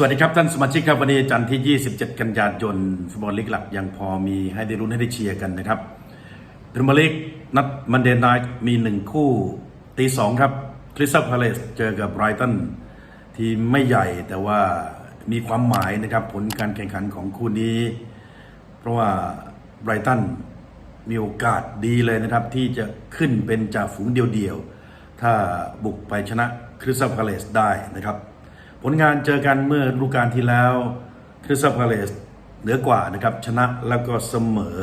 สวัสดีครับท่านสมาชิกครับวันนี้จันทร์ที่ 27 กันยายนฟุตบอลลีกหลักยังพอมีให้ได้รุ้นให้ได้เชียร์กันนะครับพรีเมียร์ลีกนัดมันเดย์ไนท์มีหนึ่งคู่ตีสองครับคริสตัลพาเลสเจอกับไบรตันทีมไม่ใหญ่แต่ว่ามีความหมายนะครับผลการแข่งขันของคู่นี้ เพราะว่าไบรตันมีโอกาสดีเลยนะครับ ที่จะขึ้นเป็นจ่าฝูงเดียวๆ ถ้าบุกไปชนะคริสตัลพาเลสได้นะครับ ผลงานเจอกันเมื่อฤดูกาลที่แล้วคริสตัลพาเลสเหนือกว่านะครับชนะแล้วก็เสมอ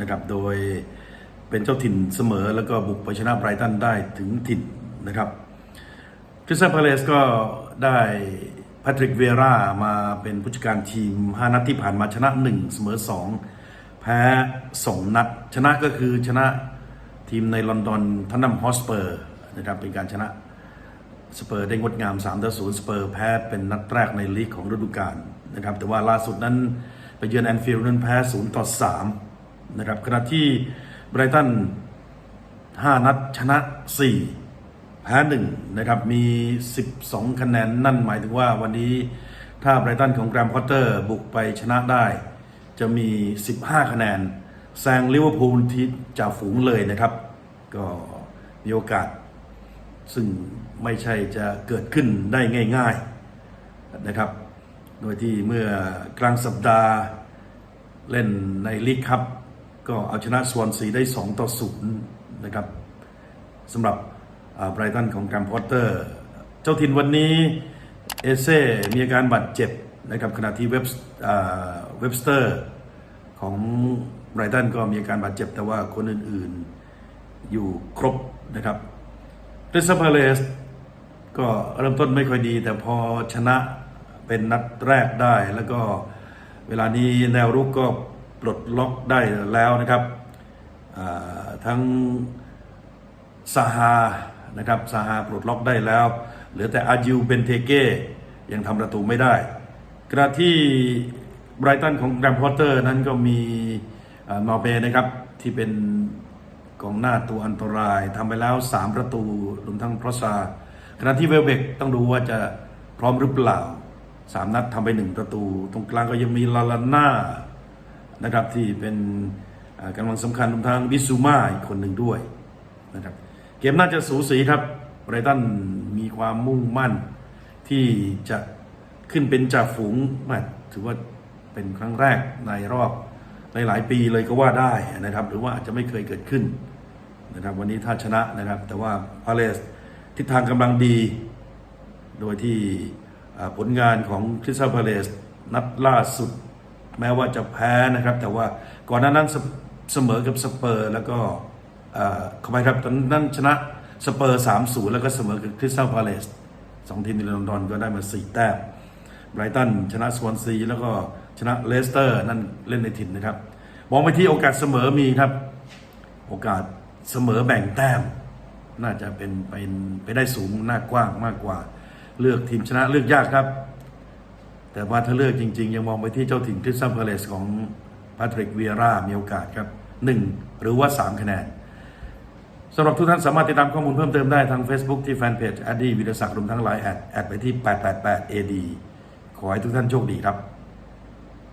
นะครับโดยเป็นเจ้าถิ่นเสมอแล้วก็บุกไปชนะไบรตันได้ถึงถิ่นนะครับคริสตัลพาเลสก็ได้แพทริกเวรามาเป็นผู้จัดการทีม 5 นัดที่ผ่านมาชนะ 1 เสมอ 2 แพ้ 2 นัด ชนะก็คือชนะทีมในลอนดอนทันนัมฮอสเปอร์นะครับเป็นการชนะ สเปอร์ได้งดงาม3ต่อ0สเปอร์แพ้เป็นนัดแรกในลีกของฤดูกาลนะครับ แต่ว่าล่าสุดนั้นไปเยือนแอนฟิลด์นั้นแพ้0ต่อ3นะครับขณะที่ไบรตัน 5 นัดชนะ 4 แพ้หนึ่งนะครับ มี 12 คะแนนนั่นหมายถึงว่าวันนี้ถ้าไบรตันของแกรมพอตเตอร์บุกไปชนะได้ จะมี 15 คะแนนแซงลิเวอร์พูลที่จ่าฝูงเลยนะครับ ก็มีโอกาส ซึ่งไม่ใช่จะเกิดขึ้นได้ง่ายๆนะครับ โดยที่เมื่อกลางสัปดาห์เล่นในลีกคัพก็เอาชนะสวอนซีได้ 2 ต่อ 0 นะครับสำหรับไบรตันของแกรมพอตเตอร์ เจ้าถิ่นวันนี้เอเซ่มีอาการบาดเจ็บนะครับขณะที่เว็บเว็บสเตอร์ของไบรตันก็มีอาการบาดเจ็บแต่ว่าคนอื่นๆอยู่ครบนะครับ คริสตัลพเลสก็เริ่มต้นไม่ค่อยดี แต่พอชนะเป็นนัดแรกได้ แล้วก็เวลานี้แนวรุกก็ปลดล็อกได้แล้วนะครับทั้งซาฮานะครับซาฮาปลดล็อกได้แล้ว เหลือแต่อาจิวเบนเทเก้ยังทำประตูไม่ได้ขณะที่ไบรตันของแกรมพอตเตอร์นั้นก็มีนอร์เบนะครับที่เป็น กองหน้าตัวอันตรายทำไปแล้ว 3 ประตูรวมทั้งพรอซาขณะที่เวลเบกต้องดูว่าจะพร้อมหรือเปล่า 3 นัดทำไป 1 ประตู ตรงกลางก็ยังมีลาลาน่านะครับที่เป็นอ่ากำลังสำคัญรวมทั้งวิซูมาอีกคนหนึ่งด้วยนะครับเกมน่าจะสูสีครับไรตันมีความมุ่งมั่นที่จะขึ้นเป็นจ่าฝูงแมถือว่าเป็นครั้งแรกในรอบหลายๆปีเลยก็ว่าได้นะครับ หรือว่าอาจจะไม่เคยเกิดขึ้น นะครับวันนี้ถ้าชนะนะครับ แต่ว่าพาเลสทิศทางกำลังดี โดยที่ผลงานของคริสตัลพาเลสนัดล่าสุด แม้ว่าจะแพ้นะครับ แต่ว่าก่อนหน้านั้นเสสมอกับสเปอร์แล้วก็เอ่อขอไปครับตอนนั้นชนะสเปอร์ 3-0 แล้วก็เสมอกับคริสตัลพาเลสสองทีมในลอนดอนก็ได้มา 4 แต้มไบรตันชนะสวอนซี แล้วก็ชนะเลสเตอร์นั่นเล่นในถิ่นนะครับ มองไปที่โอกาสเสมอมีครับ โอกาส เสมอแบ่งแต้ม น่าจะเป็นไปไปได้สูงหน้ากว้างมากกว่า เลือกทีมชนะเลือกยากครับ แต่ว่าถ้าเลือกจริง ๆ ยังมองไปที่เจ้าถิ่นคริสตัลพาเลสของพาทริกเวียร่ามีโอกาสครับ 1 หรือว่า 3 คะแนนสำหรับทุกท่านสามารถติดตามข้อมูลเพิ่มเติมได้ทาง Facebook ที่แฟนเพจอดีวิทยาศักดิ์รวมทั้งไลน์แอดแอดไปที่ 888 AD ขอให้ทุกท่านโชคดีครับ